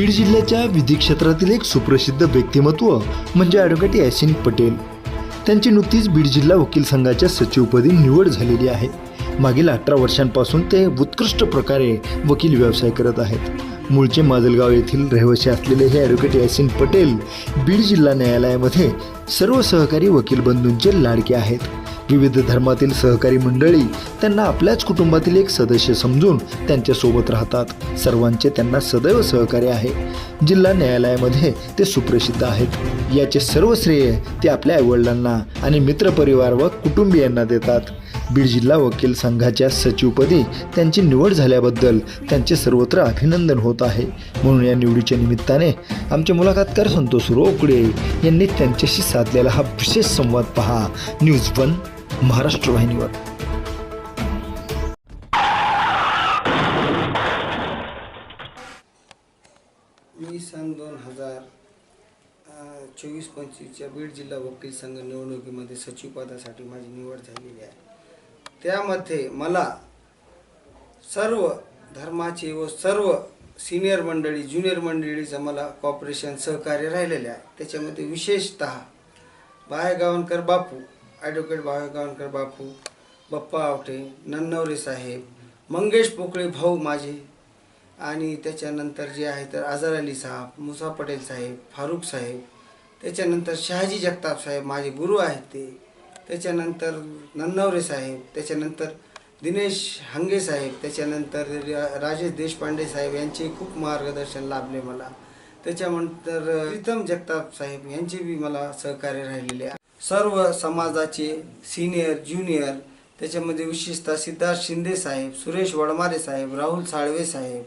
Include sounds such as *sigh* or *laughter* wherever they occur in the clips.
बीड जिल्ह्याच्या विधी क्षेत्रातील एक सुप्रसिद्ध व्यक्तिमत्व म्हणजे ॲडव्होकेट यासिन पटेल. त्यांची नुकतीच बीड जिल्हा वकील संघाच्या सचिवपदी निवड झालेली आहे. मागील अठरा वर्षांपासून ते उत्कृष्ट प्रकारे वकील व्यवसाय करत आहेत. मूळचे माजलगाव येथील रहिवासी असलेले हे ॲडव्होकेट यासिन पटेल बीड जिल्हा न्यायालयामध्ये सर्व सहकारी वकील बंधूंचे लाडके आहेत. विविध धर्मातील सहकारी मंडळी त्यांना आपल्याच कुटुंबातील एक सदस्य समजून त्यांच्यासोबत राहतात. सर्वांचे त्यांना सदैव सहकार्य आहे. जिल्हा न्यायालयामध्ये ते सुप्रसिद्ध आहेत. याचे सर्व श्रेय ते आपल्या आईवडिलांना आणि मित्रपरिवार व कुटुंबियांना देतात. बीड जिल्हा वकील संघाच्या सचिवपदी त्यांची निवड झाल्याबद्दल त्यांचे सर्वत्र अभिनंदन होत आहे. म्हणून या निवडीच्या निमित्ताने आमचे मुलाखतकार संतोष रोकडे यांनी त्यांच्याशी साधलेला हा विशेष संवाद पहा. न्यूज वन महाराष्ट्र वाहिनीवर. मी सन दोन हजार चोवीस पंचवीसच्या बीड जिल्हा वकील संघ निवडणुकीमध्ये सचिवपदासाठी माझी निवड झालेली आहे. त्यामध्ये मला सर्व धर्माचे व सर्व सिनियर मंडळी ज्युनियर मंडळीचं मला कॉपरेशन सहकार्य राहिलेले आहे. त्याच्यामध्ये विशेषतः बाहेगावणकर बापू ॲडव्होकेट बाहेगावणकर बापू बप्पा आवटे नन्नवरे साहेब मंगेश पोकळे भाऊ माझे आणि त्याच्यानंतर जे आहे तर आझार अली साहेब मुसा पटेल साहेब फारूक साहेब त्याच्यानंतर शहाजी जगताप साहेब माझे गुरु आहेत ते त्याच्यानंतर नन्नवरे साहेब त्याच्यानंतर दिनेश हंगे साहेब त्याच्यानंतर रा- राजेश देशपांडे साहेब यांचे खूप मार्गदर्शन लाभले मला. त्याच्यानंतर प्रीतम जगताप साहेब यांचे बी मला सहकार्य राहिलेले आहे. सर्व समाजाचे सिनियर ज्युनियर त्याच्यामध्ये विशेषतः सिद्धार्थ शिंदे साहेब सुरेश वडमारे साहेब राहुल साळवे साहेब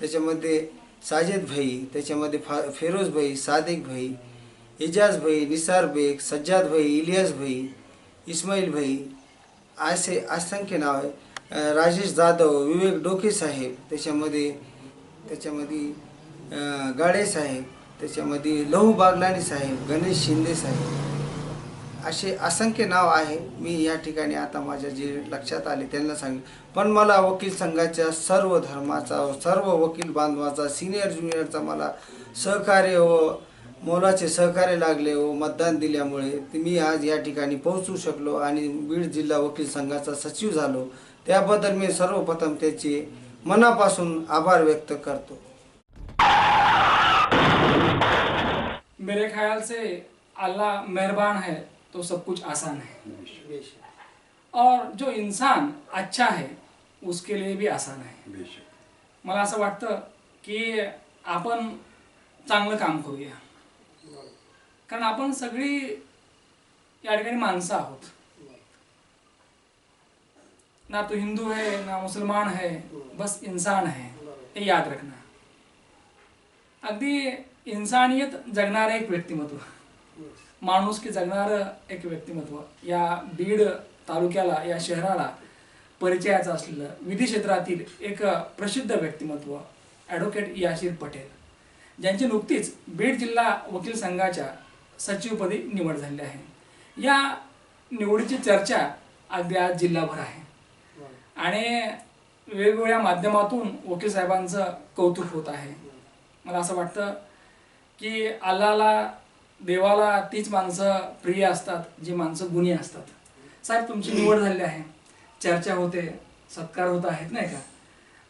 त्याच्यामध्ये साजेद भाई त्याच्यामध्ये फा फेरोज भाई सादिक भाई एजाज भाई निसार बेग सज्जाद भाई इलियास भाई इस्माईल भाई असे असंख्य नाव आहे. राजेश जाधव विवेक डोके साहेब त्याच्यामध्ये त्याच्यामध्ये गाडे साहेब त्याच्यामध्ये लहू बागलानी साहेब गणेश शिंदे साहेब. असे असंख्य नाव आहे. मी या ठिकाणी आता माझ्या जे लक्षात आले त्यांना सांग पण मला वकील संघाच्या सर्व धर्माचा सर्व वकील बांधवाचा सिनियर ज्युनियरचा मला सहकार्य व मोलाचे सहकार्य लागले व मतदान दिल्यामुळे मी आज या ठिकाणी पोहोचू शकलो आणि बीड जिल्हा वकील संघाचा सचिव झालो. त्याबद्दल मी सर्वप्रथम त्याचे मनापासून आभार व्यक्त करतो. मेरे ख्याल से अल्लाह मेहरबान है। तो सब कुछ आसान है। और जो इंसान अच्छा है उसके लिए भी आसान आहे मला असं वाटतं की आपण चांगलं काम करूया। कारण आपण सगळी या ठिकाणी माणसं आहोत। ना तो हिंदू है ना मुसलमान है बस इंसान है हे याद रखना। अगदी इंसानियत जगणारं एक व्यक्तिमत्व। माणूस की जगणारं एक व्यक्तिमत्व. या बीड तालुक्याला या शहराला परिचयाचं असलेलं विधी क्षेत्रातील एक प्रसिद्ध व्यक्तिमत्व ॲडव्होकेट याशीर पटेल. ज्यांची नुकतीच बीड जिल्हा वकील संघाच्या सचिवपदी निवड झाली आहे. या निवडीची चर्चा अगदी आज जिल्हाभर आहे. आणि वेगवेगळ्या माध्यमातून वकील साहेबांचं कौतुक होत आहे. मला असं वाटतं की अल्लाला देवाला तीच माणसं प्रिय असतात जी माणसं गुणी असतात. साहेब तुमची निवड झालेली आहे. चर्चा होते सत्कार होत आहेत नाही का?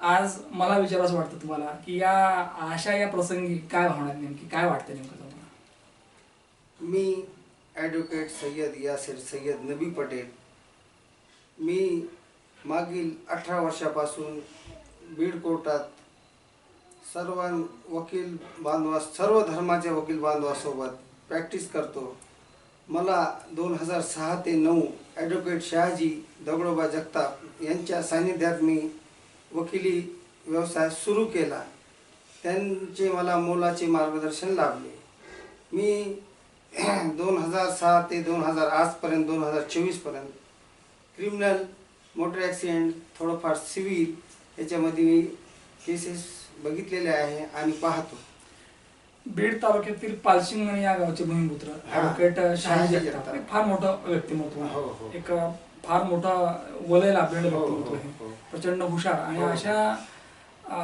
आज मला विचारायचं वाटतं तुम्हाला की या आशा या प्रसंगी काय होणार नेमकी? काय वाटतं नेमकं तुम्हाला? मी ॲडव्होकेट सय्यद यासिर सय्यद नबी पटेल. मी मागील अठरा वर्षापासून बीड कोर्टात सर्व वकील बांधवास सर्व धर्माच्या वकील बांधवासोबत प्रॅक्टिस करतो. मला दोन हजार सहा ते नऊ ॲडव्होकेट शहाजी दगडोबा जगताप यांच्या सान्निध्यात मी वकिली व्यवसाय सुरू केला. त्यांचे मला मोलाचे मार्गदर्शन लाभले. मी *clears throat* दोन हजार सहा ते दोन हजार आजपर्यंत दोन हजार चोवीसपर्यंत क्रिमिनल मोटर ॲक्सिडेंट थोडंफार सिव्हिल याच्यामध्ये मी केसेस बघितलेले आहे आणि पाहतो. बीड तालुक्यातील पालशिंगण या गावचे भूमिपुत्र. ॲडव्होकेट शहाजी जगताप. एक फार मोठं व्यक्तिमत्व हो, हो. एक फार मोठं वलय लाभलेलं हो, व्यक्तिमत्व आहे. प्रचंड हुशार आणि. अशा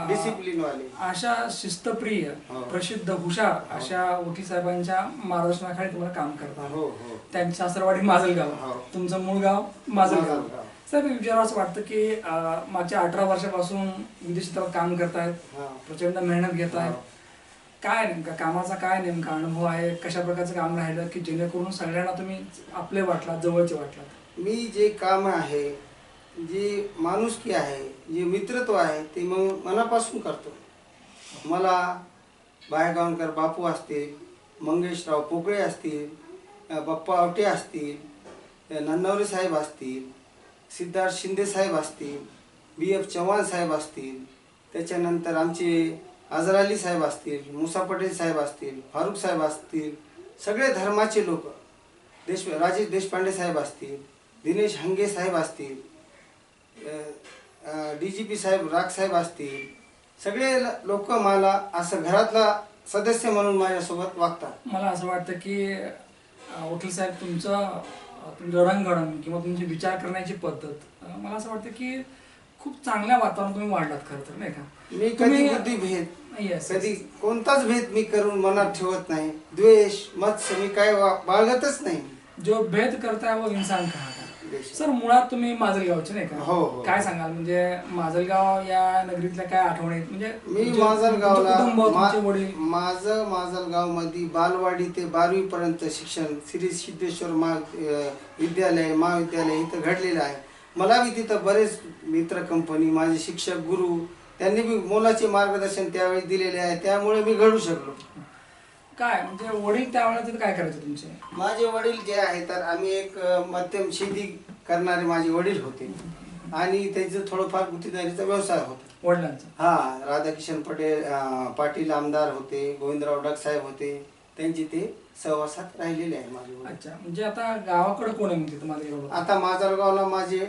डिसिप्लिन वाले अशा शिस्तप्रिय. प्रसिद्ध हुशार अशा वकील साहेबांच्या मार्गदर्शनाखाली तुम्हाला काम करता आलं. हो हो त्यांची सासरवाडी माजलगाव. तुमचं मूळ गाव माजलगाव मी विचारावं असं वाटतं की मागच्या अठरा वर्षापासून विदेश क्षेत्रात काम करतायत. प्रचंड मेहनत घेत आहेत. काय नेमका? कामाचा काय नेमका अनुभव आहे? कशा प्रकारचं काम राहिलं? की जेणेकरून सगळ्यांना तुम्ही आपले वाटलात जवळचे वाटलात? मी जे काम आहे जे माणुसकी आहे जे मित्रत्व आहे ते मग मनापासून करतो. मला बायगावकर बापू असतील मंगेशराव पोकळे असतील बाप्पा आवटे असतील नन्नवरे साहेब असतील सिद्धार्थ शिंदे साहेब असतील बी एफ चव्हाण साहेब असतील त्याच्यानंतर आमचे अजर अली साहेब असतील मुसा पटेल साहेब असतील फारुख साहेब असतील सगळे धर्माचे लोक देश राजेश देशपांडे साहेब असतील दिनेश हंगे साहेब असतील डी जी पी साहेब राग साहेब असतील सगळे लोक मला असं घरातला सदस्य म्हणून माझ्यासोबत वागतात. मला असं वाटतं की वकील साहेब तुमचं तुमचं रंगरण किंवा तुमची विचार करण्याची पद्धत मला असं वाटतं की खूप चांगल्या वातावरण तुम्ही वाढलात खरं तर नाही का मी कधी तुम्ही- बुद्धी भेद कधी. कोणताच भेद मी करून मनात ठेवत नाही द्वेष मत्स्य मी काय वा- बाळगतच नाही जो भेद करताय वो इंसान कहा देश. सर मुळात तुम्ही माजलगावचे नाही हो, का हो. काय सांगाल म्हणजे माजलगाव या नगरीतल्या काय आठवणी आहेत? म्हणजे मी तुमचे- माजलगावला तुमचं कुटुंब, मा- तुमचे वडील माझं माजलगावमध्ये बालवाडी ते बारावी पर्यंत शिक्षण श्री सिद्धेश्वर मा अं, विद्यालय महाविद्यालय इथं घडलेलं आहे मला बी तिथं बरेच मित्र कंपनी माझे शिक्षक गुरु त्यांनी बी मोलाचे मार्गदर्शन त्यावेळी दिलेले आहे. त्यामुळे मी घडू शकलो. काय म्हणजे वडील त्यावेळेला तिथे काय करायचे तुमचे? माझे वडील जे आहे तर आम्ही एक मध्यम शेती करणारे माझे वडील होते. आणि त्यांचं थोडंफार गुत्तेदारीचा व्यवसाय होता. वडिलांचा? हा राधाकिशन पटेल अ, पाटील आमदार होते गोविंदराव डग साहेब होते. त्यांचे ते सहवासात राहिलेले आहे माझे वडील. अच्छा म्हणजे आता गावाकडे कोण आहे म्हणजे तुम्हाला एवढं आता माजलगावला माझे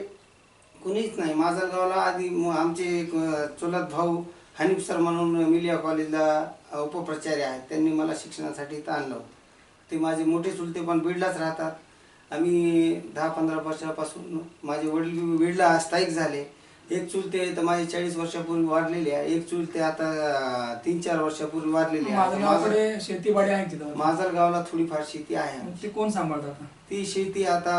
कुणीच नाही. माजलगावला आधी आमचे चुलत भाऊ हनीफ सर म्हणून मिलिया कॉलेजला उपप्राचार्य आहेत. त्यांनी मला शिक्षणासाठी इथं आणलं होतं. ते माझे मोठे चुलते पण बीडलाच राहतात. आम्ही दहा पंधरा वर्षापासून माझे वडील बीडला स्थायिक झाले. एक चुलते तर माझे चाळीस वर्षापूर्वी वारलेले आहे. एक चुलते आता तीन चार वर्षापूर्वी वारलेले आहे. शेतीवाडी आहे तिथं. माजलगावला थोडीफार शेती आहे. ते कोण सांभाळतात? ती शेती आता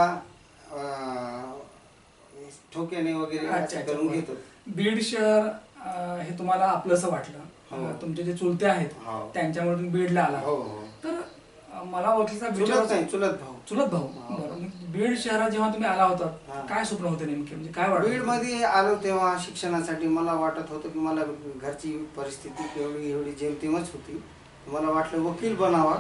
ठोक्याने वगैरे अच्छा, करून बरं. घेतो. बीड शहर अं, हे तुम्हाला आपलंसं वाटलं. हो. अं, तुमचे जे चुलते आहेत हो. त्यांच्यामुळे तुम्ही बीडला आला. हो हो. तर अं, मला वकीलचा चुलत विचार नाही चुलत भाऊ. चुलत भाऊ. हो. बरं मग बीड शहरात जेव्हा तुम्ही आला होता हा. काय स्वप्न होते नेमके? म्हणजे काय वाटत बीडमध्ये आलो तेव्हा शिक्षणासाठी मला वाटत होतं की मला घरची परिस्थिती एवढी एवढी जेमतेमच होती. मला वाटलं वकील बनावा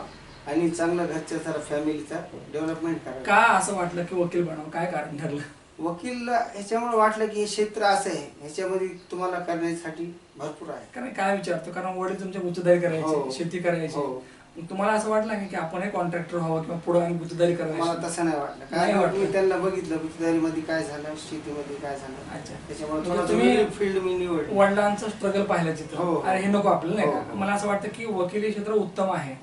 आणि चांगलं घरच्या जरा फॅमिलीचा डेव्हलपमेंट करावा. का असं वाटलं की वकील बनावं? काय कारण ठरलं? वकील ह्याच्यामुळे वाटलं की हे क्षेत्र असं आहे ह्याच्यामध्ये तुम्हाला करण्यासाठी भरपूर आहे कारण काय विचारतो कारण वडील तुमच्या गुत्तेदारी करायची हो. शेती करायची हो. तुम्हाला असं वाटलं की- आपण हे कॉन्ट्रॅक्टर व्हावं किंवा पुढे आणि गुत्तेदारी मला करायची तसं नाही वाटलं काय. मी त्यांना बघितलं गुत्तेदारीमध्ये काय झालं शेतीमध्ये काय झालं अच्छा त्याच्यामुळे म्हणजे तुम्ही फील्ड मी निवडली वडिलांचं स्ट्रगल पाहिलं चित्र हो. अरे हे नको आपल्याला नाही का. मला असं वाटतं की वकिली क्षेत्र उत्तम आहे.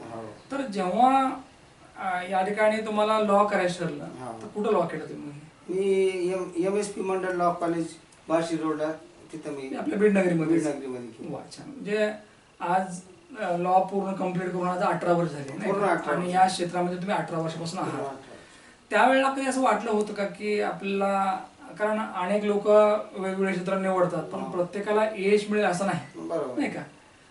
तर जेव्हा या ठिकाणी तुम्हाला लॉ करायचं ठरलं. तर कुठं लॉ केलं तुम्ही मी M M S P Mandal law college Barshi रोडला तिथं मी आपल्या बीड नगरीमध्ये बीडनगरीमध्ये केलं. वा, छान. म्हणजे आज लॉ पूर्ण कंप्लीट करून आज अठरा वर्ष झाले नाही पूर्ण का? 18 आणि वर्ष. या क्षेत्रामध्ये तुम्ही अठरा वर्षापासून आहात. त्यावेळेला कधी असं वाटलं होतं का की आपल्याला कारण अनेक लोक वेगवेगळे क्षेत्र निवडतात पण. प्रत्येकाला यश मिळेल असं नाही बरोबर नाही का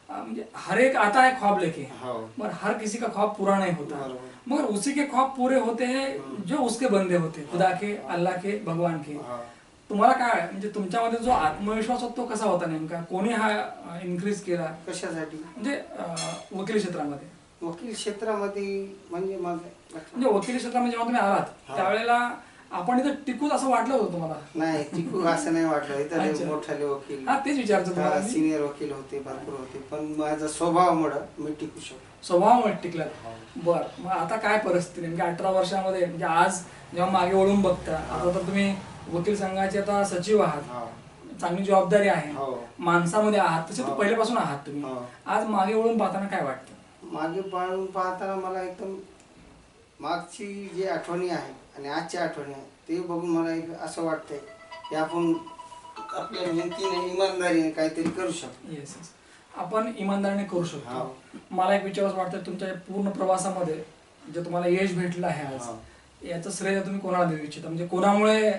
म्हणजे हर एक आता एक ख्वाब लेके हो। पर हर किसी का ख्वाब पूरा नहीं होता. मगर उसी के ख्वाब पूरे होते हैं जो उसके बंदे होते खुदा के अल्लाह के भगवान के। हा. तुम्हाला काय म्हणजे तुमच्यामध्ये जो आत्मविश्वास होता तो कसा होता नेमका? कोणी हा इन्क्रीज केला? कशासाठी? म्हणजे वकिली क्षेत्रामध्ये। वकील क्षेत्रामध्ये म्हणजे माझं म्हणजे वकिली क्षेत्रामध्ये जेव्हा तुम्ही आलात हा. त्यावेळेला आपण इथं टिकून असं वाटलं होतं तुम्हाला नाही टिकू असं नाही वाटलं इथं अच्छा. मोठाले वकील हा तेच विचारतो तुम्हाला मी. सिनियर वकील होते भरपूर होते पण माझा स्वभावामुळं मी टिकू शकतो स्वभावामुळे टिकलात बर मग आता काय परिस्थिती नेमकी अठरा वर्षामध्ये म्हणजे आज जेव्हा मागे वळून बघता आता तर तुम्ही वकील संघाचे आता सचिव आहात हा. चांगली जबाबदारी आहे हो. माणसामध्ये आहात तसे तर हो. पहिल्यापासून आहात तुम्ही हो. आज मागे वळून पाहताना काय वाटतं मागे पाहून पाहताना मला एकदम मागची जी आठवणी आहे आणि आजच्या आठवणी ते बघून मला एक असं वाटतंय की आपण आपल्या मेहनतीने इमानदारीने काहीतरी करू शकतो. येस येस आपण इमानदारीने करू शकतो. मला एक विचारच वाटतं तुमच्या पूर्ण प्रवासामध्ये जे तुम्हाला यश भेटलं आहे आज. याचं श्रेय तुम्ही कोणाला देऊ इच्छिता? म्हणजे कोणामुळे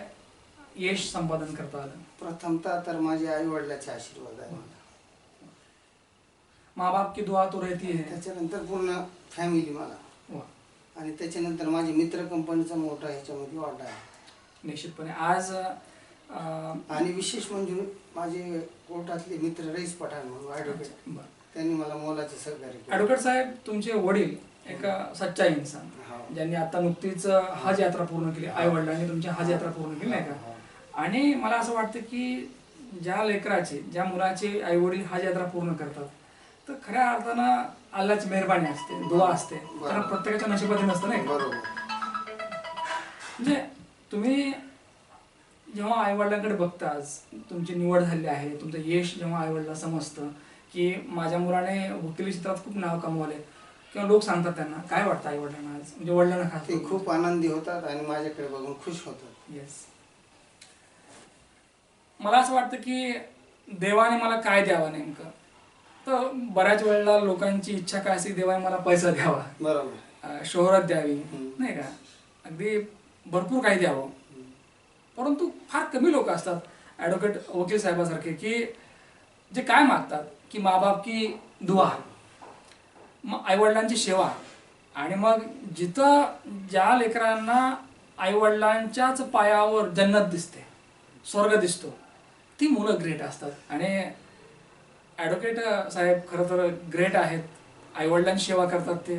यश संपादन करता आलं? प्रथमतः तर माझ्या आई वडिलाचे आशीर्वाद आहे मला. माँ बाप की दुआ तो रहती है। त्याच्यानंतर पूर्ण फॅमिली मला. आणि त्याच्यानंतर माझी मित्र कंपनीचा मोठा ह्याच्यामध्ये वाटा आहे. निश्चितपणे. आज आणि विशेष म्हणजे माझे कोर्टातले मित्र रईस पठाण म्हणून ॲडव्होकेट बरं. त्यांनी मला मोलाचे सहकार्य केले. ॲडव्होकेट साहेब तुमचे वडील एक सच्चा इंसान हाव. ज्यांनी आता नुकतीच हज यात्रा पूर्ण केली. आई वडिलांनी तुमची हज यात्रा पूर्ण केली नाही का? आणि मला असं वाटतं की ज्या लेकराचे ज्या मुलाचे आई वडील हज यात्रा पूर्ण करतात तर खऱ्या अर्थानं अल्लाची मेहरबानी असते दुआ असते. कारण प्रत्येकाच्या नशिबात नसतं नाही का? बरोबर. म्हणजे तुम्ही जेव्हा आईवडिलांकडे बघता आज तुमची निवड झाली आहे तुमचं यश जेव्हा आईवडिला समजतं की माझ्या मुलाने वकिली क्षेत्रात खूप नाव कमवले किंवा लोक सांगतात त्यांना काय वाटतं आईवडिलांना आज? म्हणजे वडिलांना खास ते खूप आनंदी होतात आणि माझ्याकडे बघून खुश होतात. येस मला असं वाटतं की देवाने मला काय द्यावं नेमकं? तर बऱ्याच वेळेला लोकांची इच्छा काय असते की देवाने मला पैसा द्यावा. बरोबर. शोहरत द्यावी. नाही का? अगदी भरपूर काही द्यावं. परंतु फार कमी लोक असतात ॲडव्होकेट वकील साहेबासारखे की जे काय मागतात की माबाप की दुआ मग आईवडिलांची सेवा. आणि मग जिथं ज्या लेकरांना आईवडिलांच्याच पायावर जन्नत दिसते स्वर्ग दिसतो ती मुलं ग्रेट असतात. आणि ॲडव्होकेट साहेब खरं तर ग्रेट आहेत. आईवडिलांची सेवा करतात ते.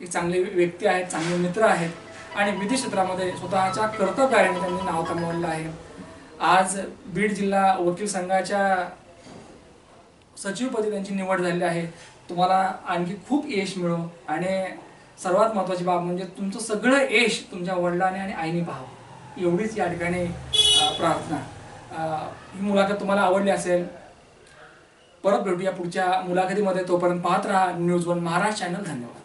एक चांगले व्यक्ती आहेत चांगले मित्र आहेत. आणि विधी क्षेत्रामध्ये स्वतःच्या कर्तव्याने त्यांनी नाव कमवलेलं आहे. आज बीड जिल्हा वकील संघाच्या सचिवपदी त्यांची निवड झालेली आहे. तुम्हाला आणखी खूप यश मिळो आणि सर्वात महत्त्वाची बाब म्हणजे तुमचं सगळं यश तुमच्या वडिलांनी आणि आईने पाहावं. एवढीच या ठिकाणी प्रार्थना. ही मुलाखत तुम्हाला आवडली असेल परत भेटूया पुढच्या मुलाखतीमध्ये. तोपर्यंत पाहत राहा न्यूज वन महाराष्ट्र चॅनल. धन्यवाद.